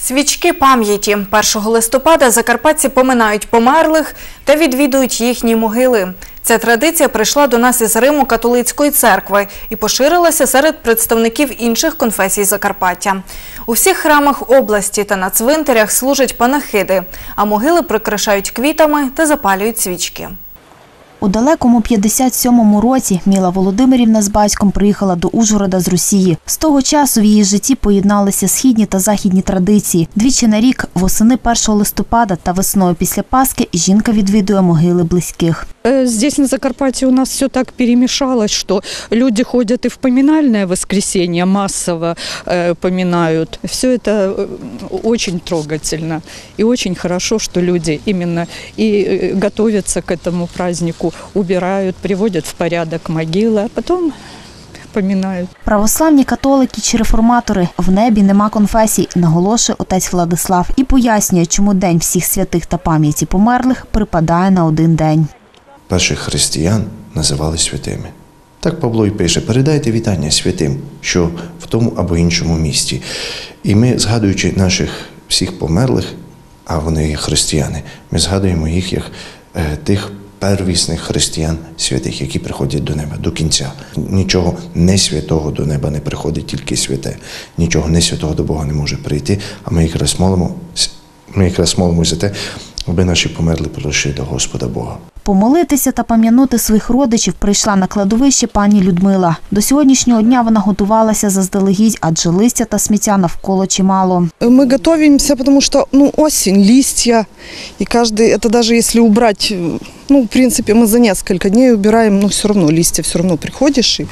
Свічки пам'яті 1 листопада закарпатці поминають померлих та відвідують їхні могили. Ця традиція прийшла до нас із Риму католицької церкви і поширилася серед представників інших конфесій Закарпаття. У всіх храмах області та на цвинтарях служать панахиди, а могили прикрашають квітами та запалюють свічки. У далекому 57-му році Міла Володимирівна з батьком приїхала до Ужгорода з Росії. З того часу в її житті поєдналися східні та західні традиції. Двічі на рік, восени 1 листопада та весною після Пасхи, жінка відвідує могили близьких. Э, Здесь на Закарпатье у нас все так перемешалось, что люди ходят и в поминальное воскресенье массово э, поминают. Все это э, очень трогательно и очень хорошо, что люди именно и э, готовятся к этому празднику, убирают, приводят в порядок могилы, а потом поминают. Православні католики чи реформатори в небі нема конфесій, наголошує отець Владислав і пояснює, чому День всіх святих та пам'яті померлих припадає на один день. перших християн називали святими. Так Павло і пише: передайте вітання святим, що в тому або іншому місті. І ми, згадуючи наших всіх померлих, а вони є християни, ми згадуємо їх як е, тих первісних християн святих, які приходять до неба до кінця. Нічого не святого до неба не приходить, тільки святе. Нічого не святого до Бога не може прийти. А ми якраз молимо, ми якраз молимо за те, аби наші померли прийшли до Господа Бога. Помолитися та пам'янути своїх родичів прийшла на кладовище пані Людмила. До сьогоднішнього дня вона готувалася заздалегідь, адже листя та сміття навколо чимало. Мы готовимся, потому что ну, осень, листья, и каждый, это даже если убрать, э, ну, в принципе, мы за несколько дней убираем, но все равно листья, все равно приходишь, и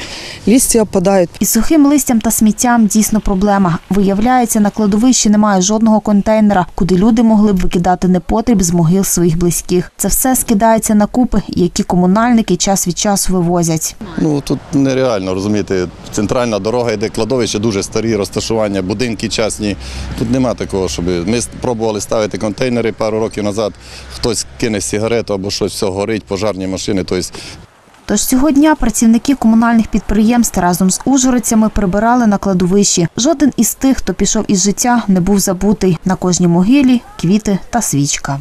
листья опадают. Із сухим листям та сміттям дійсно проблема. Виявляється, на кладовищі немає жодного контейнера, куди люди могли б викидати непотріб з могил своїх близьких. Це все скидається на купи, які комунальники час від часу вивозять. Ну тут нереально розумієте. Центральна дорога йде кладовище, дуже старі розташування, будинки частні. Тут нема такого, щоб ми пробували ставити контейнери пару років назад. Хтось кине сигарету або щось, все горить, пожарні машини. Тобто Тож цього дня працівники комунальних підприємств разом з ужгородцями прибирали на кладовищі. Жоден із тих, хто пішов із життя, не був забутий. На кожній могилі квіти та свічка.